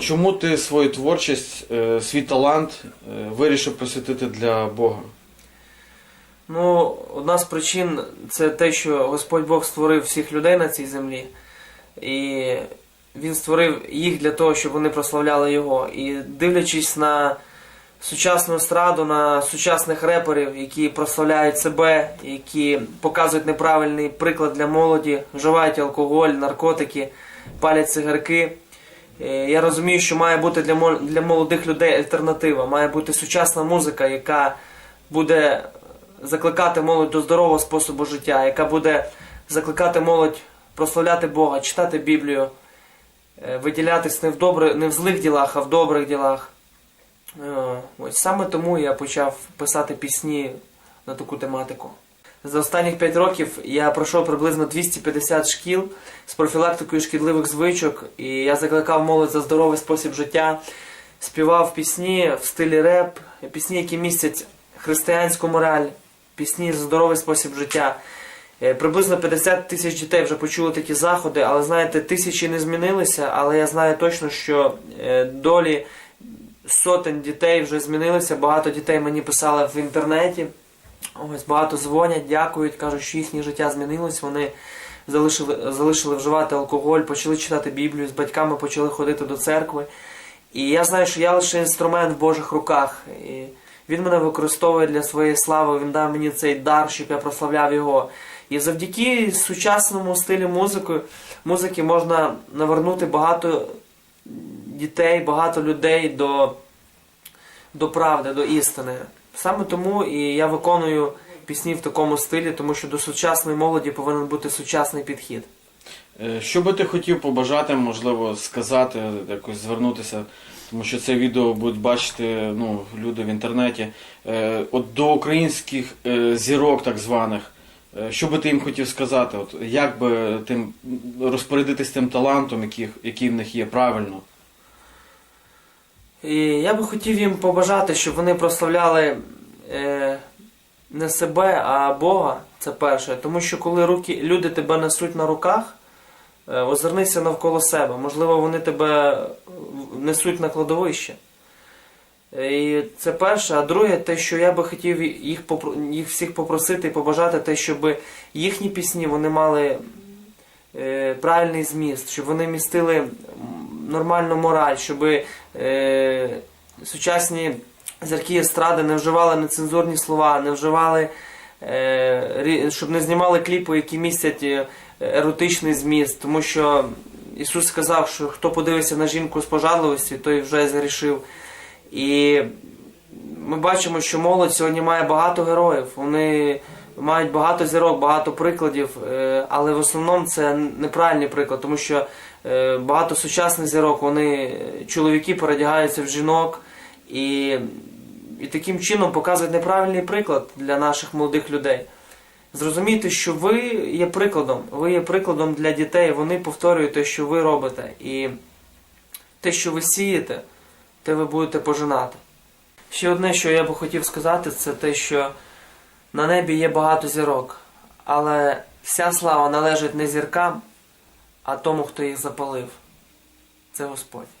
Чому ти свою творчість, е, свій талант е, вирішив посвятити для Бога? Ну, одна з причин це те, що Господь Бог створив всіх людей на цій землі. І Він створив їх для того, щоб вони прославляли Його. І дивлячись на сучасну естраду, на сучасних реперів, які прославляють себе, які показують неправильний приклад для молоді, вживають алкоголь, наркотики, палять цигарки. Е, Я розумію, що має бути для молодих людей альтернатива, має бути сучасна музика, яка буде закликати молодь до здорового способу життя, яка буде закликати молодь прославляти Бога, читати Біблію, е, виділятись не в, добри, не в злих ділах, а в добрих ділах. Е, Ось саме тому я почав писати пісні на таку тематику. За останніх 5 років я пройшов приблизно 250 шкіл з профілактикою шкідливих звичок, і я закликав молодь за здоровий спосіб життя, співав пісні в стилі реп, пісні, які містять християнську мораль, пісні за здоровий спосіб життя. Е, Приблизно 50 тисяч дітей вже почули такі заходи, але знаєте, тисячі не змінилися, але я знаю точно, що е, долі сотень дітей вже змінилися. Багато дітей мені писали в інтернеті. Ось багато дзвонять, дякують, кажуть, що їхнє життя змінилось. Вони залишили, залишили вживати алкоголь, почали читати Біблію, з батьками почали ходити до церкви. І я знаю, що я лише інструмент в Божих руках. І він мене використовує для своєї слави, він дав мені цей дар, щоб я прославляв його. І завдяки сучасному стилю музики, музики можна навернути багато дітей, багато людей до, до правди, до істини. Саме тому і я виконую пісні в такому стилі, тому що до сучасної молоді повинен бути сучасний підхід. Е, Що би ти хотів побажати, можливо, сказати, якось звернутися, тому що це відео будуть бачити ну, люди в інтернеті. Е, От до українських е, зірок, так званих, що би ти їм хотів сказати? От як би тим розпорядитись тим талантом, який, який в них є правильно? І я би хотів їм побажати, щоб вони прославляли е, не себе, а Бога. Це перше. Тому що коли руки, люди тебе несуть на руках, е, озирнися навколо себе. Можливо, вони тебе несуть на кладовище. Е, І це перше. А друге, те, що я би хотів їх, їх всіх попросити і побажати, те, щоб їхні пісні вони мали е, правильний зміст, щоб вони містили нормальну мораль, щоб е, сучасні зірки естради не вживали нецензурні слова, не вживали, е, щоб не знімали кліпи, які містять е, еротичний зміст, тому що Ісус сказав, що хто подивиться на жінку з пожадливості, той вже згрішив. І ми бачимо, що молодь сьогодні має багато героїв. Вони мають багато зірок, багато прикладів, е, але в основному це неправильний приклад, тому що е, багато сучасних зірок, вони е, чоловіки передягаються в жінок і, і таким чином показують неправильний приклад для наших молодих людей. Зрозумійте, що ви є прикладом, ви є прикладом для дітей, вони повторюють те, що ви робите, і те, що ви сієте, те ви будете пожинати. Ще одне, що я би хотів сказати, це те, що на небі є багато зірок, але вся слава належить не зіркам, а тому, хто їх запалив. Це Господь.